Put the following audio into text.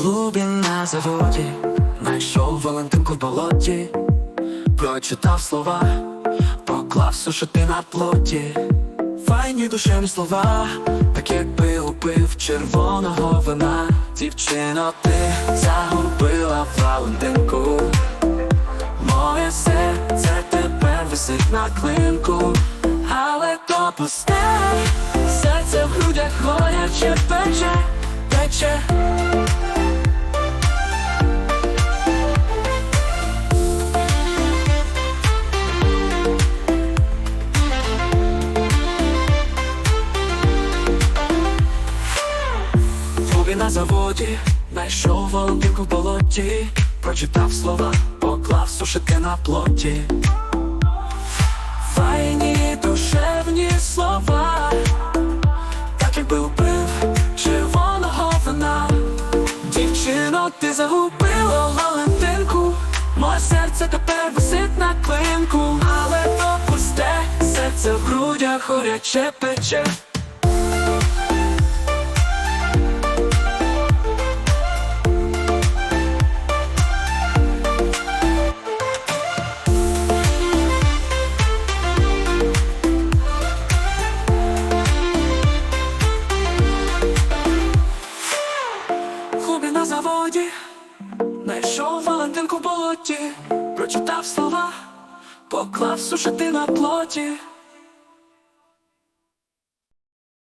клубі на заводі, знайшов Валентинку в болоті, прочитав слова, поклав сушити на плоті. Файні душевні слова, так якби упив червоного вина. Дівчино, ти загубила Валентинку. Моє серце тепер висить на клинку, але то пусте, серце в грудях горяче пече, пече. В на заводі знайшов Валентинку в болоті, прочитав слова, поклав сушити на плоті. Файні душевні слова, так якби вбив червоного вина. Дівчино, ти загубила Валентинку, моє серце тепер висить на клинку, але то пусте, серце в грудях горяче пече. Клубі на Знайшов Валентинку в болоті Прочитав слова Поклав сушити на плоті